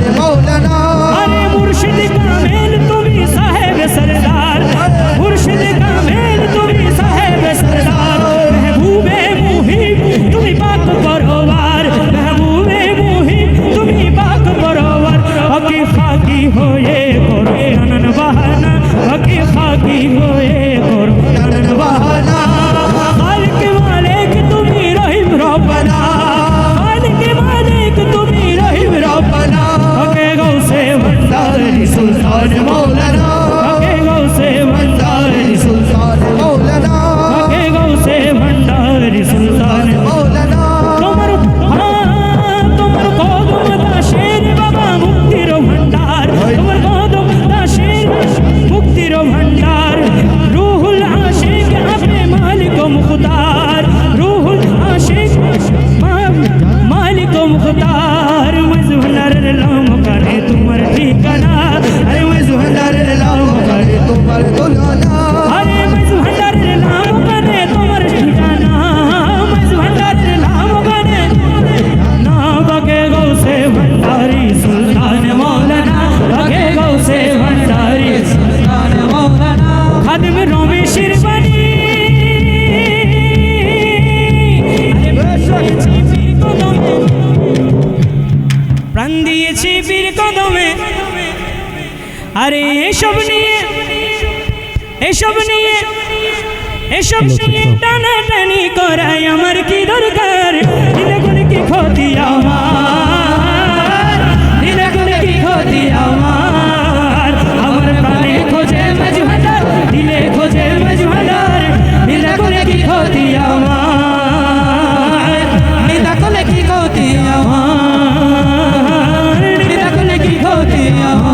Gracias. আরে এসব নিয়ে এসব নিয়ে এসব নিয়ে টানাটানি করাই আমার কি দরকার? দিলে করে কি ক্ষতি আমার? দিলে কি ক্ষতি আমার? আমার প্রাণে খোঁজে মাঝভান্ডার দিলে খোঁজে মাঝভান্ডার দিলে কি ক্ষতি আমার? কি ক্ষতি আমার? কি ক্ষতি আমার?